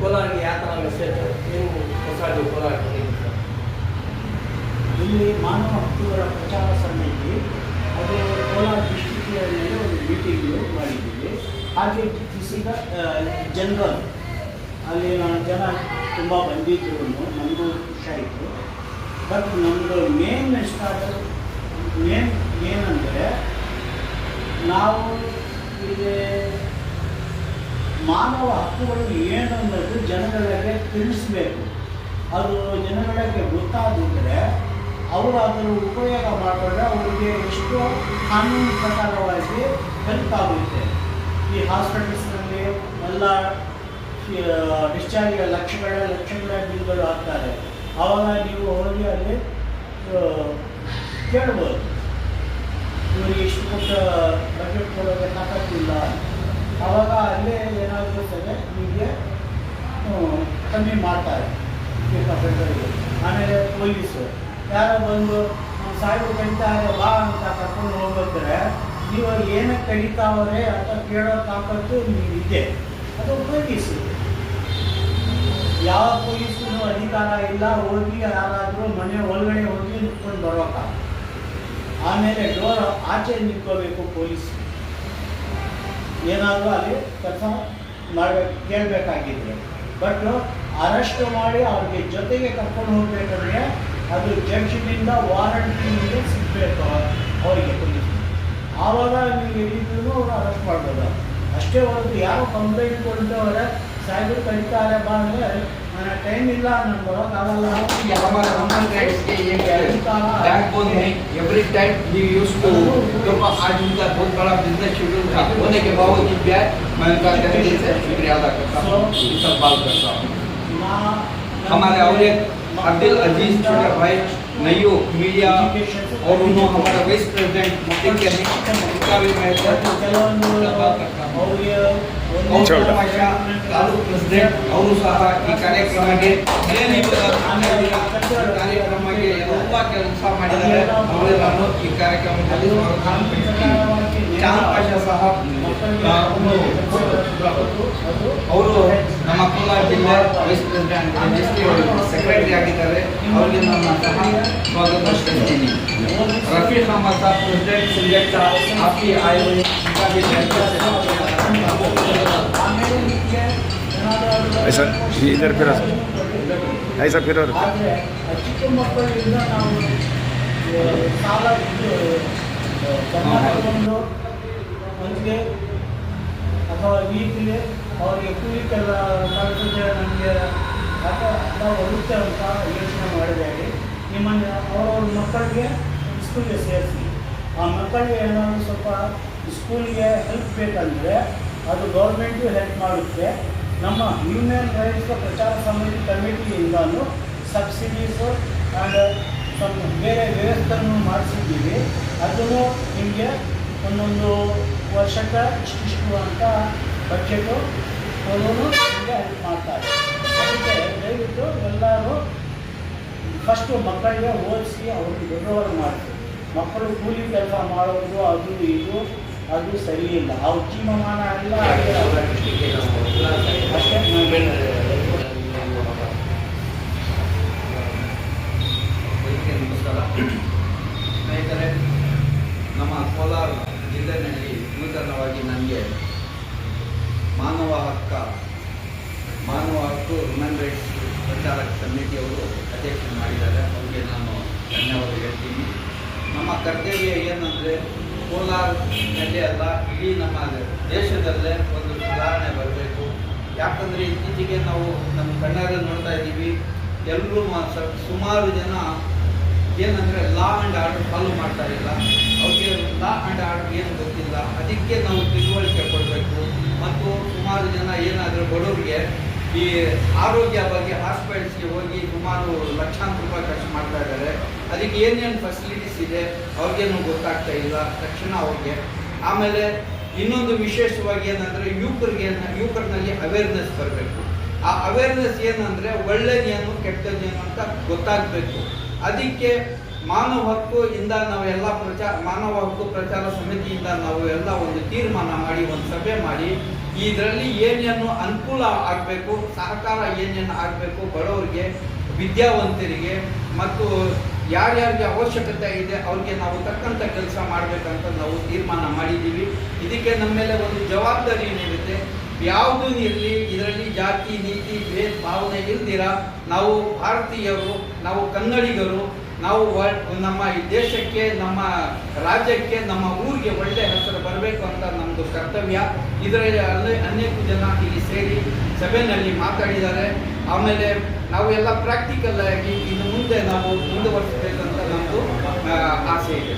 ಕೋಲಾರಿಗೆ ಯಾವ ಥರ ಮೆಸೇಜ್ ಏನು ಹೊಸದು ಕೋಲಾರ ಇಲ್ಲಿ ಮಾನವ ಹಕ್ಕುಗಳ ಪ್ರಚಾರ ಸಮಿತಿ, ಅದು ಕೋಲಾರ ಮೇಲೆ ಒಂದು ಮೀಟಿಂಗ್ ಮಾಡಿದ್ದೀವಿ. ಹಾಗೆ ಇಸ್ ಜನರಲ್, ಅಲ್ಲಿ ಜನ ತುಂಬ ಬಂದಿದ್ರು ನಮಗೂ ಖುಷಿ ಆಯಿತು ಬಟ್ ನಮ್ಮದು ಮೇನ್ ಸ್ಟಾರ್ಟ್ ಮೇನ್ ಏನಂದರೆ ನಾವು ಇಲ್ಲಿ ಮಾನವ ಹಕ್ಕುಗಳು ಏನು ಅನ್ನೋದು ಜನಗಳಿಗೆ ತಿಳಿಸ್ಬೇಕು. ಅದು ಜನಗಳಿಗೆ ಗೊತ್ತಾಗಿದ್ದರೆ ಅವರು ಅದರ ಉಪಯೋಗ ಮಾಡಿದ್ರೆ ಅವರಿಗೆ ಎಷ್ಟು ಕಾನೂನು ಪ್ರಕಾರವಾಗಿ ಹೆಲ್ಪ್ ಆಗುತ್ತೆ. ಈ ಹಾಸ್ಪಿಟಲ್ಸ್ನಲ್ಲಿ ಎಲ್ಲ ಡಿಸ್ಚಾರ್ಜ್ ಲಕ್ಷಗಳ ಲಕ್ಷಗಳ ಬಿಲ್ಗಳು ಆಗ್ತಾರೆ ಆವಾಗ ನೀವು ಹೋಗಿ ಅಲ್ಲಿ ಕೇಳ್ಬೋದು. ಇವರಿಗೆ ಇಷ್ಟು ಕೊಟ್ಟ ಬಜೆಟ್ ಕೊಡೋಕ್ಕೆ ತಾಕತ್ತಿಲ್ಲ ಆವಾಗ ಅಲ್ಲೇ ಏನಾದರೂ ಸರಿ ನಿಮಗೆ ಕಮ್ಮಿ ಮಾಡ್ತಾರೆ. ಆಮೇಲೆ ಪೊಲೀಸು ಯಾರೋ ಬಂದು "ಅವ್ನು ಸಾಹೇಬ್ರು ಕಡಿತಾರೆ ಬಾ ಅಂತ ಕರ್ಕೊಂಡು ಹೋಗ್ಬೇಕಾದ್ರೆ ನೀವು ಏನಕ್ಕೆ ಕಡಿತಾವ್ರೆ ಅಂತ ಕೇಳೋ ತಾಕತ್ತು ನಿಮಗಿದೆ. ಅದು ಉಪಯೋಗಿಸಿ ಯಾವ ಪೊಲೀಸ್ಗೂ ಅಧಿಕಾರ ಇಲ್ಲ, ಹೋಗಿ ಯಾರಾದರೂ ಮನೆ ಒಳಗಡೆ ಹೋಗಿ ನಿಂತ್ಕೊಂಡು ಬರೋಕ್ಕಾಗ ಆಮೇಲೆ ಡೋರ್ ಆಚೆ ನಿಂತ್ಕೋಬೇಕು ಪೊಲೀಸ್ ಏನಾದರೂ ಅಲ್ಲಿ ಕೆಲಸ ಮಾಡಬೇಕು ಕೇಳಬೇಕಾಗಿದ್ರೆ. ಬಟ್ ಅರೆಸ್ಟ್ ಮಾಡಿ ಅವ್ರಿಗೆ ಜೊತೆಗೆ ಕರ್ಕೊಂಡು ಹೋಗ್ಬೇಕಂದ್ರೆ ಅದು ಜಡ್ಜ್ನಿಂದ ವಾರಂಟಿನಿಂದ ಸಿಗಬೇಕು ಅವರಿಗೆ ಪೊಲೀಸ್ ಆವಾಗ ನೀವು ಎಲ್ಲಿದ್ರು ಅವ್ರು ಅರೆಸ್ಟ್ ಮಾಡ್ಬೋದು. ಅಷ್ಟೇ ಹೊರತು ಯಾವ ಕಂಪ್ಲೇಂಟ್ ಕೊಡ್ತವ್ರೆ ಸಾಹೇಬರು ಕರೀತಾರೆ ಬಾ ಅಂದರೆ ನನ್ನ ಟೈಮ್ ಇಲ್ಲ ನಾನು ಬರೋಕ್ಕಾಗಲ್ಲ कि हमारा ह्यूमन राइट्स के ये बैकबोन है every time he use to क्योंकि आज उनका बहुत बड़ा बिजनेस शेड्यूल था होने के बावजूद भी है मैं उनका तहे दिल से शुक्रिया अदा करता हूँ इस्तकबाल करता हूँ ನಾ हमारे और एक अब्दुल अजीज छोटे भाई नयो मीडिया और उन्होंने हमारा वाइस प्रेसिडेंट मुफ्ती के हैं उनका भी मैं ಕೆಲವೊಂದು इस्तकबाल करता हूँ ಅವ್ರಿಗೆ ಒಂದು ಗೌತಮ ಭಾಷಾ ತಾಲೂಕು ಪ್ರೆಸಿಡೆಂಟ್ ಅವರು ಸಹ ಈ ಕಾರ್ಯಕ್ರಮಕ್ಕೆ ಏನಿಲ್ಲ ಕಾರ್ಯಕ್ರಮಕ್ಕೆ ಎಲ್ಲ ಕೆಲಸ ಮಾಡಿದ್ದಾರೆ ಅವರೆಲ್ಲರೂ ಈ ಕಾರ್ಯಕ್ರಮದಲ್ಲಿ ಸ್ವಾಗತ ಚಾಂದ್ ಪಾಷಾ ಸಹ ಅವರು ನಮ್ಮ ಕೋಲಾರ ಜಿಲ್ಲೆ ವೈಸ್ ಪ್ರೆಸಿಡೆಂಟ್ ಎಸ್ ಟಿ ಅವರು ಸೆಕ್ರೆಟರಿ ಆಗಿದ್ದಾರೆ ಅವರಿಗೆ ನಾನು ಸಹ ಸ್ವಾಗತ ಹೇಳ್ತೀನಿ ರಫೀಕ್ ಅಹಮದ್ ಸಾಬ್ ಪ್ರೆಸಿಡೆಂಟ್ ಸಿಲೆಕ್ಟ್ ಆಫಿ ಆಯು उनका भी ಆಮೇಲೆ ನಿಮಗೆ ಏನಾದರೂ ऐसा इधर फिर ऐसा फिर और ಅಥವಾ ವೀಕ್ಲಿ ಅವರಿಗೆ ಕೂಲಿ ಕೆಲ ನಮಗೆ ಅಥವಾ ಬರುತ್ತೆ ಅಂತ ಯೋಚನೆ ಮಾಡಬೇಡಿ ನಿಮ್ಮನ್ನು ಅವರವ್ರ ಮಕ್ಕಳಿಗೆ ಸ್ಕೂಲ್ಗೆ ಸೇರಿಸಿ, ಆ ಮಕ್ಕಳಿಗೆ ಏನಾದರೂ ಸ್ವಲ್ಪ ಸ್ಕೂಲ್ಗೆ ಹೆಲ್ಪ್ ಬೇಕಂದರೆ ಅದು ಗೌರ್ಮೆಂಟು ಹೆಲ್ಪ್ ಮಾಡುತ್ತೆ. ನಮ್ಮ ಹ್ಯೂಮನ್ ರೈಟ್ಸ್ ಪ್ರಚಾರ ಸಮಿತಿ ಕಮಿಟಿಯಿಂದಲೂ ಸಬ್ಸಿಡೀಸು ಆ್ಯಂಡ್ ಸ್ವಲ್ಪ ಬೇರೆ ವ್ಯವಸ್ಥೆಯನ್ನು ಮಾಡಿಸಿದ್ದೀವಿ. ಅದನ್ನು ನಿಮಗೆ ಒಂದೊಂದು ವರ್ಷಕ್ಕೆ ಇಷ್ಟಿಷ್ಟು ಅಂತ ಬಜೆಟು ಕೊಡೋನು ಹೆಲ್ಪ್ ಮಾಡ್ತಾರೆ. ಅದಕ್ಕೆ ದಯವಿಟ್ಟು ಎಲ್ಲರೂ ಫಸ್ಟು ಮಕ್ಕಳಿಗೆ ಓದಿಸಿ ಅವ್ರಿಗೆ ದೊಡ್ಡವರು ಮಾಡ್ತೀವಿ ಮಕ್ಕಳು ಕೂಲಿ ಕೆಲಸ ಮಾಡೋದು ಅದು ಇದು, ಅದು ಸರಿ ಇಲ್ಲ. ಅವ್ರ ಜೀವಮಾನ ಎಲ್ಲ ಅಷ್ಟೇ ವೈದ್ಯರಿಗೆ ನಮಸ್ಕಾರ ಸ್ನೇಹಿತರೆ ನಮ್ಮ ಕೋಲಾರ ಜಿಲ್ಲೆಯಲ್ಲಿ ನೂತನವಾಗಿ ನನಗೆ ಮಾನವ ಹಕ್ಕ ಮಾನವ ಹಕ್ಕು ಹ್ಯೂಮನ್ ರೈಟ್ಸ್ ಪ್ರಚಾರ ಸಮಿತಿಯವರು ಅಧ್ಯಕ್ಷ ಮಾಡಿದ್ದಾರೆ. ಅವರಿಗೆ ನಾನು ಧನ್ಯವಾದ ಹೇಳ್ತೀನಿ. ನಮ್ಮ ಕರ್ತವ್ಯ ಏನಂದರೆ ಕೋಲಾರದಲ್ಲೇ ಅಲ್ಲ, ಇಡೀ ನಮ್ಮ ದೇಶದಲ್ಲೇ ಒಂದು ಸುಧಾರಣೆ ಬರಬೇಕು. ಯಾಕಂದರೆ ಇತ್ತೀಚೆಗೆ ನಾವು ನಮ್ಮ ಕಣ್ಣಾರೆ ನೋಡ್ತಾ ಇದ್ದೀವಿ. ಎಲ್ಲರೂ ಸುಮಾರು ಜನ ಏನಂದರೆ ಲಾ ಆ್ಯಂಡ್ ಆರ್ಡರ್ ಫಾಲೋ ಮಾಡ್ತಾ ಇಲ್ಲ. ಅವ್ರಿಗೆ ಲಾ ಆ್ಯಂಡ್ ಆರ್ಡರ್ ಏನು ಗೊತ್ತಿಲ್ಲ. ಅದಕ್ಕೆ ನಾವು ಸುಮಾರು ಜನ ಏನಾದರೂ ಬಡವರಿಗೆ ಈ ಆರೋಗ್ಯ ಬಗ್ಗೆ ಹಾಸ್ಪಿಟಲ್ಸ್ಗೆ ಹೋಗಿ ಸುಮಾರು ಲಕ್ಷಾಂತರ ರೂಪಾಯಿ ಖರ್ಚು ಮಾಡ್ತಾ ಇದ್ದಾರೆ. ಅದಕ್ಕೆ ಏನೇನು ಫೆಸಿಲಿಟೀಸ್ ಇದೆ ಅವ್ರಿಗೇನು ಗೊತ್ತಾಗ್ತಾ ಇಲ್ಲ. ತಕ್ಷಣ ಅವ್ರಿಗೆ. ಆಮೇಲೆ ಇನ್ನೊಂದು ವಿಶೇಷವಾಗಿ ಏನಂದರೆ ಯುವಕರಿಗೆ ಯುವಕರಲ್ಲಿ ಅವೇರ್ನೆಸ್ ಬರಬೇಕು. ಆ ಅವೇರ್ನೆಸ್ ಏನಂದರೆ ಒಳ್ಳೇದೇನು ಕೆಟ್ಟದೇನು ಅಂತ ಗೊತ್ತಾಗಬೇಕು. ಅದಕ್ಕೆ ಮಾನವ ಹಕ್ಕು ಇಂದ ನಾವೆಲ್ಲ ಪ್ರಚಾರ, ಮಾನವ ಹಕ್ಕು ಪ್ರಚಾರ ಸಮಿತಿಯಿಂದ ನಾವು ಎಲ್ಲ ಒಂದು ತೀರ್ಮಾನ ಮಾಡಿ, ಒಂದು ಸಭೆ ಮಾಡಿ, ಇದರಲ್ಲಿ ಏನೇನು ಅನುಕೂಲ ಆಗಬೇಕು, ಸಹಕಾರ ಏನೇನು ಆಗಬೇಕು, ಬಡವರಿಗೆ, ವಿದ್ಯಾವಂತರಿಗೆ ಮತ್ತು ಯಾರ್ಯಾರಿಗೆ ಅವಶ್ಯಕತೆ ಇದೆ ಅವ್ರಿಗೆ ನಾವು ತಕ್ಕಂಥ ಕೆಲಸ ಮಾಡಬೇಕಂತ ನಾವು ತೀರ್ಮಾನ ಮಾಡಿದ್ದೀವಿ. ಇದಕ್ಕೆ ನಮ್ಮ ಮೇಲೆ ಒಂದು ಜವಾಬ್ದಾರಿ ಏನಿರುತ್ತೆ ಯಾವುದೂ ಇರಲಿ, ಇದರಲ್ಲಿ ಜಾತಿ, ನೀತಿ, ಭೇದ, ಭಾವನೆ ಇಲ್ದಿರ ನಾವು ಭಾರತೀಯರು, ನಾವು ಕನ್ನಡಿಗರು ನಾವು ನಮ್ಮ ಈ ದೇಶಕ್ಕೆ, ನಮ್ಮ ರಾಜ್ಯಕ್ಕೆ, ನಮ್ಮ ಊರಿಗೆ ಒಳ್ಳೆ ಹೆಸರು ಬರಬೇಕು ಅಂತ ನಮ್ಮದು ಕರ್ತವ್ಯ. ಇದರಲ್ಲಿ ಅಲ್ಲೇ ಅನೇಕ ಜನ ಇಲ್ಲಿ ಸೇರಿ ಸಭೆಯಲ್ಲಿ ಮಾತಾಡಿದ್ದಾರೆ. ಆಮೇಲೆ ನಾವು ಎಲ್ಲ ಪ್ರಾಕ್ಟಿಕಲ್ ಆಗಿ ಇನ್ನು ಮುಂದೆ ನಾವು ಮುಂದುವರಿಸಬೇಕಂತ ನಮ್ಮದು ಆಸೆ ಇದೆ.